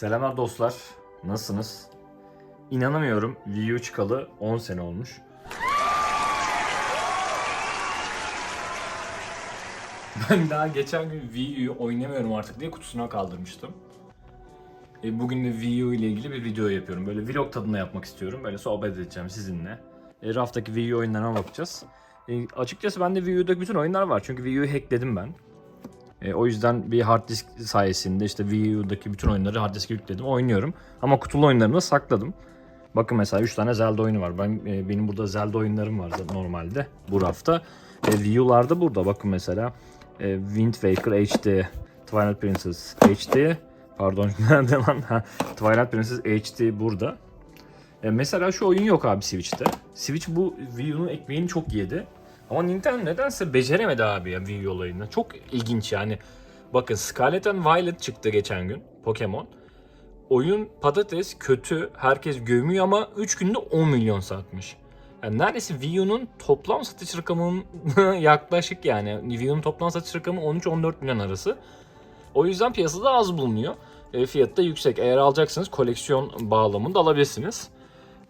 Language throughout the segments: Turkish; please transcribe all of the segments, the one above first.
Selamlar dostlar. Nasılsınız? İnanamıyorum. Wii U çıkalı 10 sene olmuş. Ben daha geçen gün Wii U oynamıyorum artık diye kutusuna kaldırmıştım. E, bugün de Wii U ile ilgili bir video yapıyorum. Böyle vlog tadında yapmak istiyorum. Böyle sohbet edeceğim sizinle. E, raftaki Wii U oyunlarına bakacağız. E, açıkçası bende Wii U'da bütün oyunlar var. Çünkü Wii U'yu hackledim ben. E, o yüzden bir hard disk sayesinde işte Wii U'daki bütün oyunları hard diske yükledim, oynuyorum. Ama kutulu oyunlarını da sakladım. Bakın mesela 3 tane Zelda oyunu var. Ben e, benim burada Zelda oyunlarım var normalde bu rafta. E, Wii U'lar da burada. Bakın mesela e, Wind Waker HD, Twilight Princess HD, pardon nerede lan? Twilight Princess HD burada. E, mesela şu oyun yok abi Switch'te. Switch bu Wii U'nun ekmeğini çok yedi. Ama Nintendo nedense beceremedi abi ya Wii olayını. Çok ilginç yani. Bakın Scarlet and Violet çıktı geçen gün. Pokemon. Oyun patates, kötü, herkes gömüyor ama 3 günde 10 milyon satmış. Yani neredeyse Wii U'nun toplam satış rakamının yaklaşık yani. Wii U'nun toplam satış rakamı 13-14 milyon arası. O yüzden piyasada az bulunuyor. E, fiyatı da yüksek. Eğer alacaksanız koleksiyon bağlamında alabilirsiniz.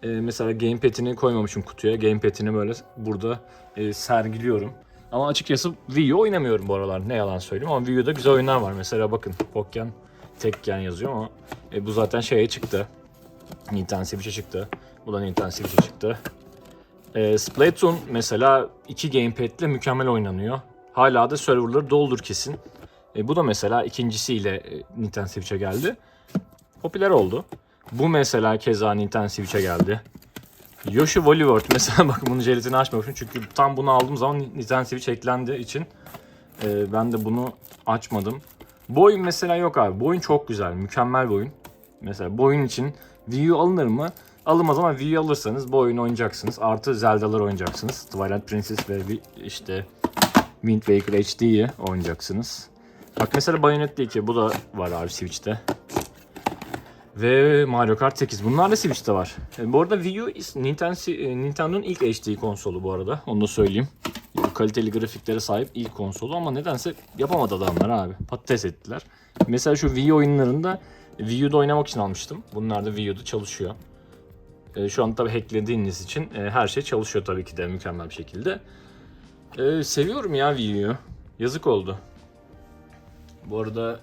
E, mesela gamepad'ini koymamışım kutuya. Gamepad'ini böyle burada e, sergiliyorum. Ama açıkçası Wii U oynamıyorum bu aralar. Ne yalan söyleyeyim ama Wii U'da güzel oyunlar var. Mesela bakın Pokken Tekken yazıyor ama e, bu zaten şeye çıktı. Nintendo Switch'e çıktı. Bu da Nintendo Switch'e çıktı. E, Splatoon mesela iki gamepad'le mükemmel oynanıyor. Hala da serverları doldur kesin. E, bu da mesela ikincisiyle e, Nintendo Switch'e geldi. Popüler oldu. Bu mesela keza Nintendo Switch'e geldi. Yoshi Woolly World mesela bakın bunun jelatini açmamışım çünkü tam bunu aldığım zaman Nintendo Switch eklendiği için e, ben de bunu açmadım. Bu oyun mesela yok abi. Bu oyun çok güzel. Mükemmel bir oyun. Mesela bu oyun için Wii U alınır mı? Alınmaz ama Wii U alırsanız bu oyunu oynayacaksınız. Artı Zelda'lar oynayacaksınız. Twilight Princess ve işte Wind Waker HD'yi oynayacaksınız. Bak mesela Bayonetta 2 bu da var abi Switch'te. Ve Mario Kart 8. Bunlar da Switch'te var. E, bu arada Wii U e, Nintendo'nun ilk HD konsolu bu arada. Onu da söyleyeyim. Bu kaliteli grafiklere sahip ilk konsolu ama nedense yapamadı adamlar abi. Patates ettiler. Mesela şu Wii oyunlarında Wii U'da oynamak için almıştım. Bunlar da Wii U'da çalışıyor. E, şu an tabii hacklediğiniz için e, her şey çalışıyor tabii ki de mükemmel bir şekilde. E, seviyorum ya Wii U'yu. Yazık oldu. Bu arada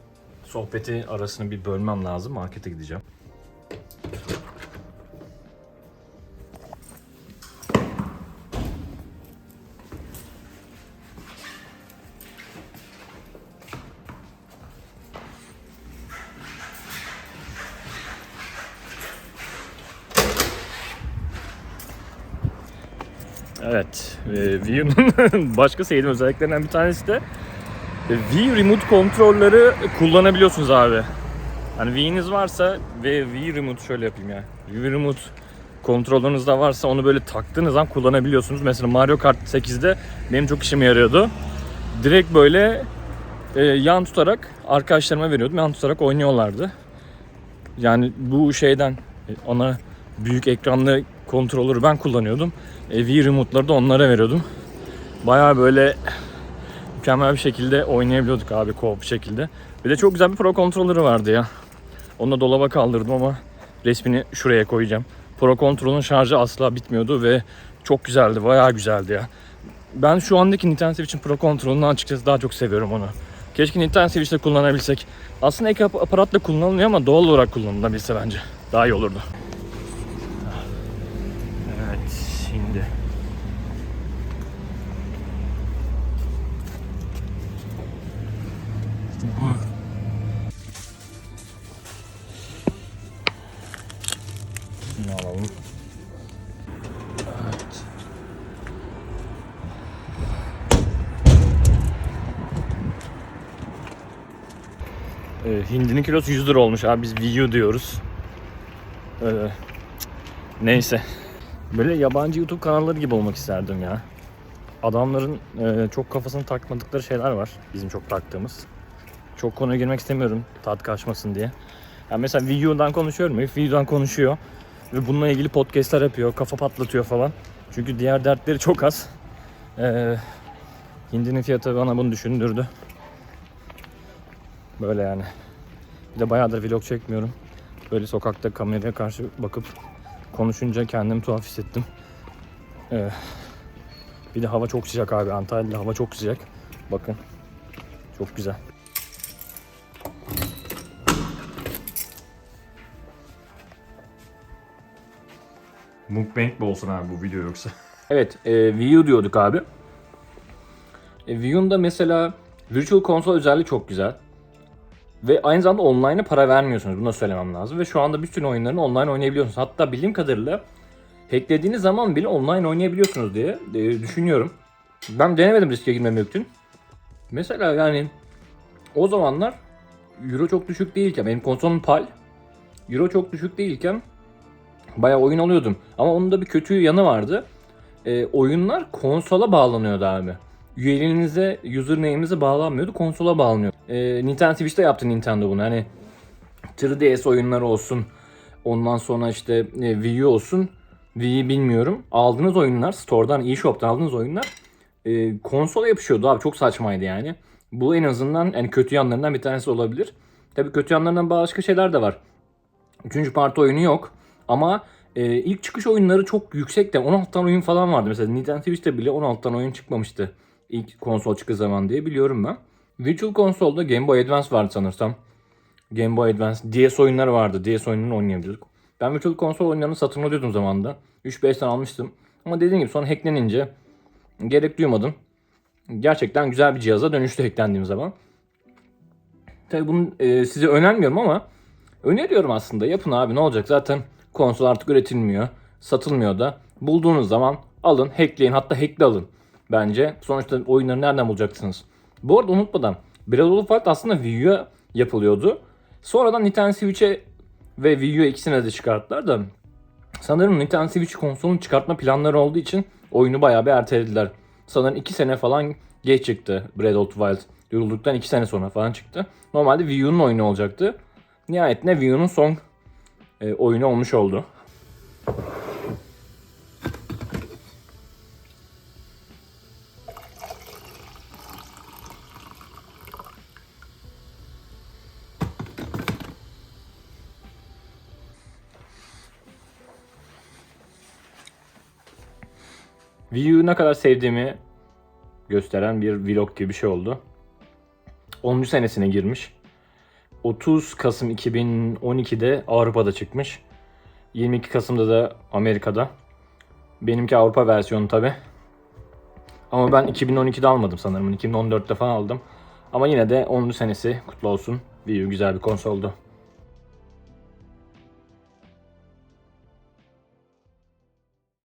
sohbeti arasını bir bölmem lazım. Markete gideceğim. Evet, e, Wii U'nun başka sevdiğim özelliklerinden bir tanesi de Wii Remote kontrolleri kullanabiliyorsunuz abi. Hani Wii'niz varsa ve Wii Remote şöyle yapayım ya. Wii Remote kontrolünüz de varsa onu böyle taktığınız zaman kullanabiliyorsunuz. Mesela Mario Kart 8'de benim çok işime yarıyordu. Direkt böyle e, yan tutarak arkadaşlarıma veriyordum. Yan tutarak oynuyorlardı. Yani bu şeyden e, ona büyük ekranlı kontrolörü ben kullanıyordum. E, Wii Remote'ları da onlara veriyordum. Bayağı böyle mükemmel bir şekilde oynayabiliyorduk abi co-op şekilde. Bir de çok güzel bir pro kontrolörü vardı ya. Onu da dolaba kaldırdım ama resmini şuraya koyacağım. Pro kontrolün şarjı asla bitmiyordu ve çok güzeldi, bayağı güzeldi ya. Ben şu andaki Nintendo Switch'in Pro kontrolünü açıkçası daha çok seviyorum onu. Keşke Nintendo Switch'te kullanabilsek. Aslında ek ap- aparatla kullanılıyor ama doğal olarak kullanılabilse bence. Daha iyi olurdu. Evet, şimdi. Ee, hindinin kilosu 100 lira olmuş abi biz U diyoruz. Cık, neyse. Böyle yabancı YouTube kanalları gibi olmak isterdim ya. Adamların e, çok kafasını takmadıkları şeyler var. Bizim çok taktığımız. Çok konuya girmek istemiyorum tat kaçmasın diye. Yani mesela konuşuyorum. Herif Wii U'dan konuşuyor. Ve bununla ilgili podcastler yapıyor. Kafa patlatıyor falan. Çünkü diğer dertleri çok az. Ee, hindinin fiyatı bana bunu düşündürdü. Böyle yani. Bir de bayağıdır vlog çekmiyorum. Böyle sokakta kameraya karşı bakıp konuşunca kendimi tuhaf hissettim. Ee, bir de hava çok sıcak abi. Antalya'da hava çok sıcak. Bakın. Çok güzel. Mukbang mi olsun abi bu video yoksa? Evet, e, Wii U diyorduk abi. E, Wii U'nun da mesela Virtual Console özelliği çok güzel. Ve aynı zamanda online'a para vermiyorsunuz. Bunu da söylemem lazım. Ve şu anda bütün oyunlarını online oynayabiliyorsunuz. Hatta bildiğim kadarıyla hacklediğiniz zaman bile online oynayabiliyorsunuz diye e, düşünüyorum. Ben denemedim riske girmemek için. Mesela yani o zamanlar Euro çok düşük değilken benim konsolum PAL Euro çok düşük değilken bayağı oyun alıyordum. Ama onun da bir kötü yanı vardı. E, oyunlar konsola bağlanıyordu abi. Üyeliğinize, username'inize bağlanmıyordu, konsola bağlanıyor. E, Nintendo Switch'te yaptı Nintendo bunu. Hani 3DS oyunları olsun, ondan sonra işte e, Wii U olsun. Wii bilmiyorum. Aldığınız oyunlar, store'dan, eShop'tan aldığınız oyunlar e, konsola yapışıyordu abi. Çok saçmaydı yani. Bu en azından yani kötü yanlarından bir tanesi olabilir. Tabii kötü yanlarından başka şeyler de var. Üçüncü parti oyunu yok. Ama e, ilk çıkış oyunları çok yüksek de 16 tane oyun falan vardı. Mesela Nintendo Switch'te bile 16 tane oyun çıkmamıştı. İlk konsol çıktığı zaman diye biliyorum ben. Virtual Console'da Game Boy Advance vardı sanırsam. Game Boy Advance, DS oyunları vardı. DS oyununu oynayabiliyorduk. Ben Virtual Console oyunlarını satın alıyordum zamanında. 3-5 tane almıştım. Ama dediğim gibi sonra hacklenince gerek duymadım. Gerçekten güzel bir cihaza dönüştü hacklendiğim zaman. Tabii bunu e, size önermiyorum ama öneriyorum aslında. Yapın abi ne olacak zaten konsol artık üretilmiyor. Satılmıyor da. Bulduğunuz zaman alın, hackleyin hatta hackle alın bence. Sonuçta oyunları nereden bulacaksınız? Bu arada unutmadan Breath of the Wild aslında Wii U'ya yapılıyordu. Sonradan Nintendo Switch'e ve Wii U ikisine de çıkarttılar da sanırım Nintendo Switch konsolunu çıkartma planları olduğu için oyunu bayağı bir ertelediler. Sanırım 2 sene falan geç çıktı Breath of the Wild. Yorulduktan 2 sene sonra falan çıktı. Normalde Wii U'nun oyunu olacaktı. Nihayetinde Wii U'nun son e, oyunu olmuş oldu. Wii U'yu ne kadar sevdiğimi gösteren bir vlog gibi bir şey oldu. 10. senesine girmiş. 30 Kasım 2012'de Avrupa'da çıkmış. 22 Kasım'da da Amerika'da. Benimki Avrupa versiyonu tabi. Ama ben 2012'de almadım sanırım. 2014'te falan aldım. Ama yine de 10. senesi kutlu olsun. Wii U güzel bir konsoldu.